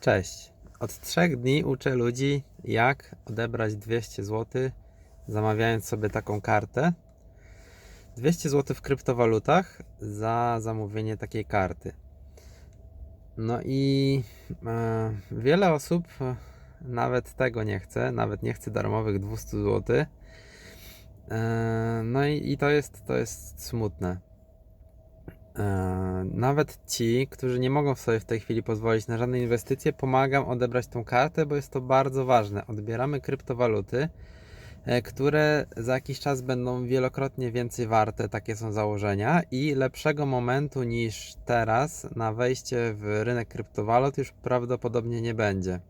Cześć. Od trzech dni uczę ludzi, jak odebrać 200 zł, zamawiając sobie taką kartę. 200 zł w kryptowalutach za zamówienie takiej karty. No i e, wiele osób e, nawet tego nie chce, nawet nie chce darmowych 200 zł. E, no i, i to, jest, to jest smutne. E, Nawet ci, którzy nie mogą sobie w tej chwili pozwolić na żadne inwestycje, pomagam odebrać tą kartę, bo jest to bardzo ważne. Odbieramy kryptowaluty, e, które za jakiś czas będą wielokrotnie więcej warte, takie są założenia, i lepszego momentu niż teraz na wejście w rynek kryptowalut już prawdopodobnie nie będzie.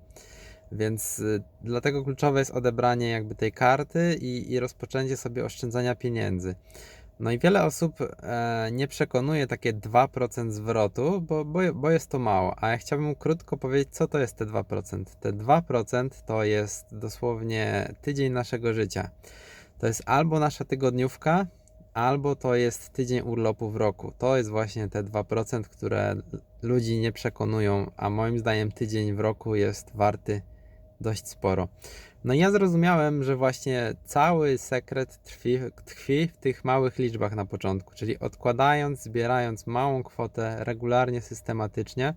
Więc y, dlatego kluczowe jest odebranie jakby tej karty i, i rozpoczęcie sobie oszczędzania pieniędzy. No i wiele osób e, nie przekonuje takie 2% zwrotu, bo, bo, bo jest to mało. A ja chciałbym krótko powiedzieć, co to jest te 2%. Te 2% to jest dosłownie tydzień naszego życia. To jest albo nasza tygodniówka, albo to jest tydzień urlopu w roku. To jest właśnie te 2%, które ludzi nie przekonują, a moim zdaniem tydzień w roku jest warty dość sporo. No i ja zrozumiałem, że właśnie cały sekret tkwi, tkwi w tych małych liczbach na początku, czyli odkładając, zbierając małą kwotę regularnie, systematycznie.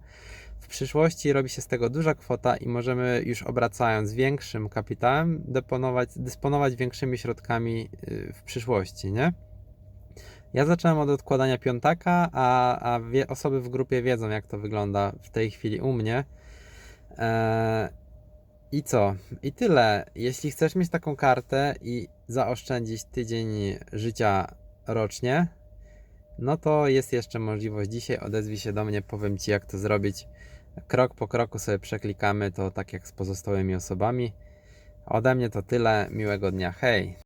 W przyszłości robi się z tego duża kwota i możemy już obracając większym kapitałem dysponować większymi środkami y, w przyszłości, nie? Ja zacząłem od odkładania piątaka, a, a wie, osoby w grupie wiedzą, jak to wygląda w tej chwili u mnie. Eee, I co? I tyle. Jeśli chcesz mieć taką kartę i zaoszczędzić tydzień życia rocznie, no to jest jeszcze możliwość. Dzisiaj odezwij się do mnie, powiem Ci, jak to zrobić. Krok po kroku sobie przeklikamy to tak jak z pozostałymi osobami. Ode mnie to tyle. Miłego dnia. Hej!